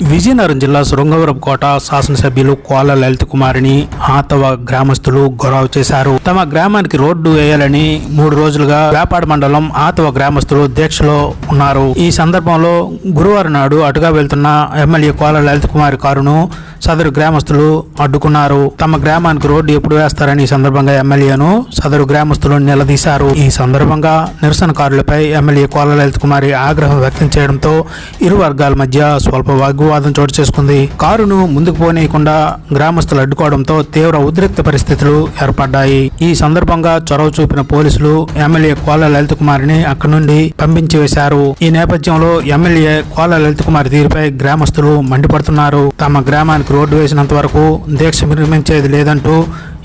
విజయనగరం జిల్లా శృంగవరం కోట శాసనసభ్యులు కోల లలిత కుమారిని ఆతవ గ్రామస్తులు గొడవ చేశారు. తమ గ్రామానికి రోడ్డు వేయాలని మూడు రోజులుగా వేపాడ మండలం ఆతవ గ్రామస్తులు దీక్షలో ఉన్నారు. ఈ సందర్భంలో గురువారం నాడు అటుగా వెళ్తున్న ఎమ్మెల్యే కోల లలిత కుమారి కారును సదరు గ్రామస్తులు అడ్డుకున్నారు. తమ గ్రామానికి రోడ్డు ఎప్పుడు వేస్తారని ఈ సందర్భంగా ఎమ్మెల్యేను సదరు గ్రామస్తులు నిలదీశారు. ఈ సందర్భంగా నిరసనకారులపై ఎమ్మెల్యే కోల లలిత కుమారి ఆగ్రహం వ్యక్తం చేయడంతో ఇరు వర్గాల మధ్య స్వల్ప వాగ్వాదం చోటు చేసుకుంది. కారును ముందుకు పోనీయకుండా గ్రామస్తులు అడ్డుకోవడంతో తీవ్ర ఉద్రిక్త పరిస్థితులు ఏర్పడ్డాయి. ఈ సందర్భంగా చొరవ చూపిన పోలీసులు ఎమ్మెల్యే కోల లలిత కుమారిని అక్కడి నుండి పంపించి వేశారు. ఈ నేపథ్యంలో ఎమ్మెల్యే కోల లలిత కుమారి తీరుపై గ్రామస్తులు మండిపడుతున్నారు. తమ గ్రామానికి రోడ్డు వేసినంత వరకు దీక్ష నిర్మించేది లేదంటూ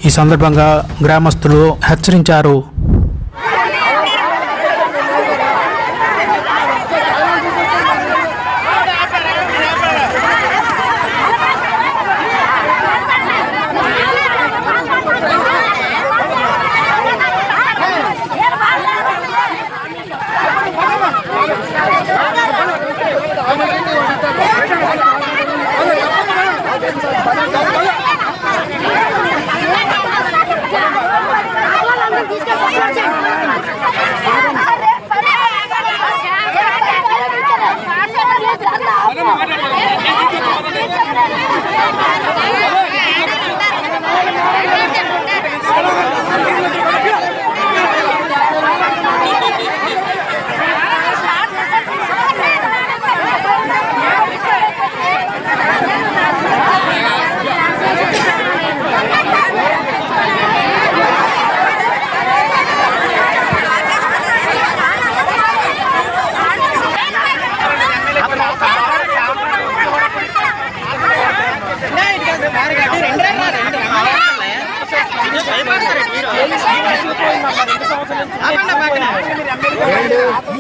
ఈ సందర్భంగా గ్రామస్తులు హెచ్చరించారు.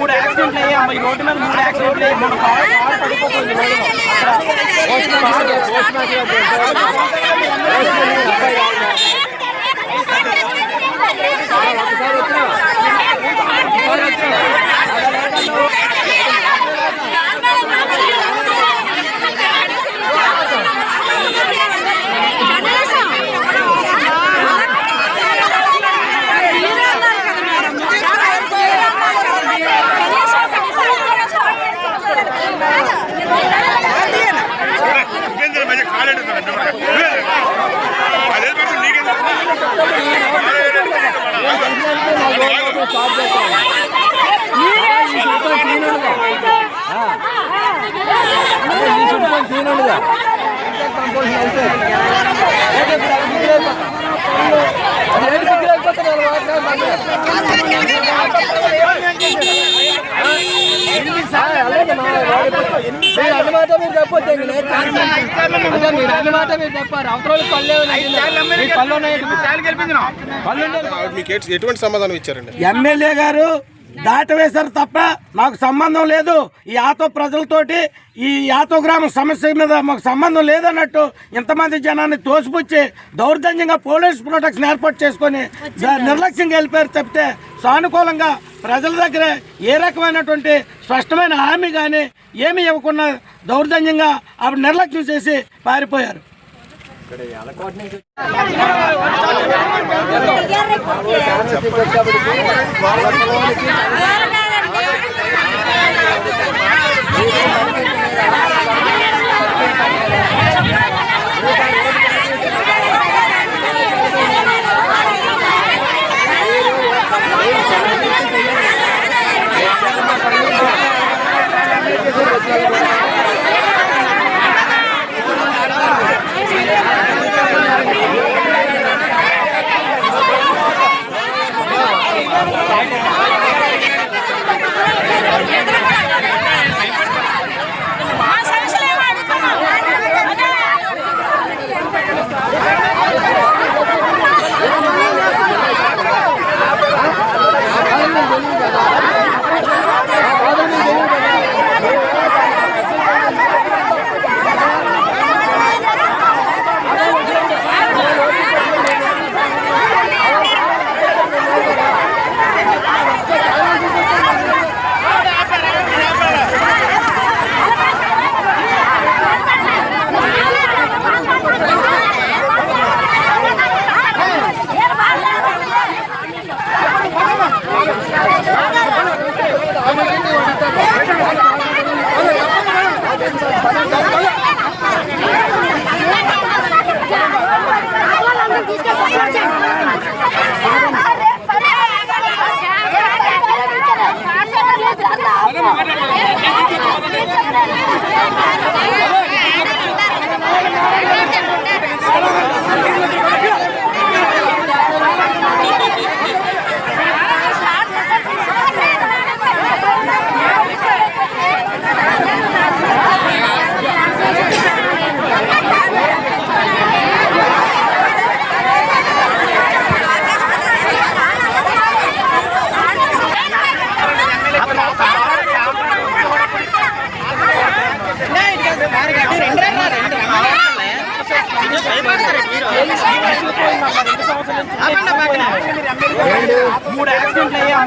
మూడు యాక్సిడెంట్లు అయ్యాయి అమ్మ. ఈ రోడ్డు మీద మూడు యాక్సిడెంట్లు అయ్యాయి పడిపోతుంది రోడ్డు మీద. మీరు అన్నమాట మీరు చెప్పొచ్చు మీరు నేను అదే మీరు అన్నమాట మీరు చెప్పారు అవతల పల్లె పళ్ళు ఉన్నాయి పళ్ళు మీకు ఎటువంటి సమాధానం ఇచ్చారండి ఎమ్మెల్యే గారు దాటవేశారు తప్ప మాకు సంబంధం లేదు. ఈ ఆతో ప్రజలతోటి ఈ యాతో గ్రామం సమస్య మీద మాకు సంబంధం లేదన్నట్టు ఇంతమంది జనాన్ని తోసిపుచ్చి దౌర్జన్యంగా పోలీస్ ప్రొటెక్షన్ ఏర్పాటు చేసుకొని నిర్లక్ష్యంగా వెళ్ళిపోయారు తప్పితే సానుకూలంగా ప్రజల దగ్గర ఏ రకమైనటువంటి స్పష్టమైన హామీ కానీ ఏమీ ఇవ్వకుండా దౌర్జన్యంగా అప్పుడు నిర్లక్ష్యం చేసి పారిపోయారు. చెప్పండి.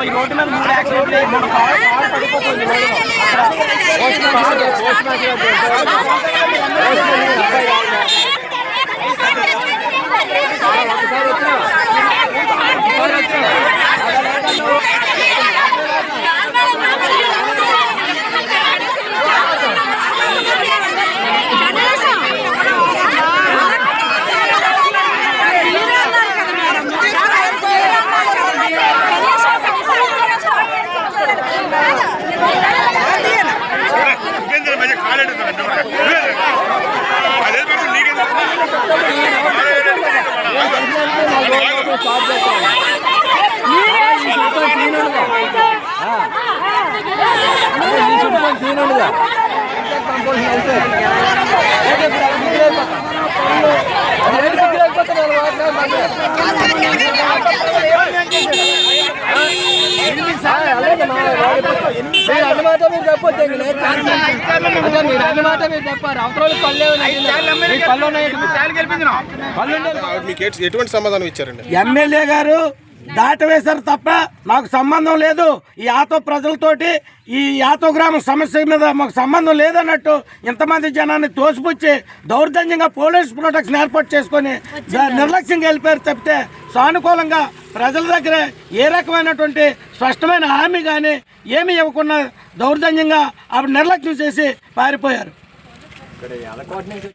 ఈ రోడ్డు మీద మూడు యాక్సిడెంట్లు అయ్యాయి మన కారు కారు పడిపోతుంది. ఉపేంద్ర అన్నమాట మీరు లేదు మీరు అన్నమాట మీరు చెప్పారు పళ్ళు పళ్ళు ఉన్నాయి పళ్ళు మీకు ఎటువంటి సమాధానం ఇచ్చారండి ఎమ్మెల్యే గారు దాటవేశారు తప్ప మాకు సంబంధం లేదు. ఈ ఆతో ప్రజలతోటి ఈ యాతో గ్రామం సమస్య మీద మాకు సంబంధం లేదన్నట్టు ఇంతమంది జనాన్ని తోసిపుచ్చి దౌర్జన్యంగా పోలీస్ ప్రొటెక్షన్ ఏర్పాటు చేసుకొని నిర్లక్ష్యంగా వెళ్ళిపోయారు తప్పితే సానుకూలంగా ప్రజల దగ్గర ఏ రకమైనటువంటి స్పష్టమైన హామీ కానీ ఏమీ ఇవ్వకుండా దౌర్జన్యంగా అప్పుడు నిర్లక్ష్యం చేసి పారిపోయారు.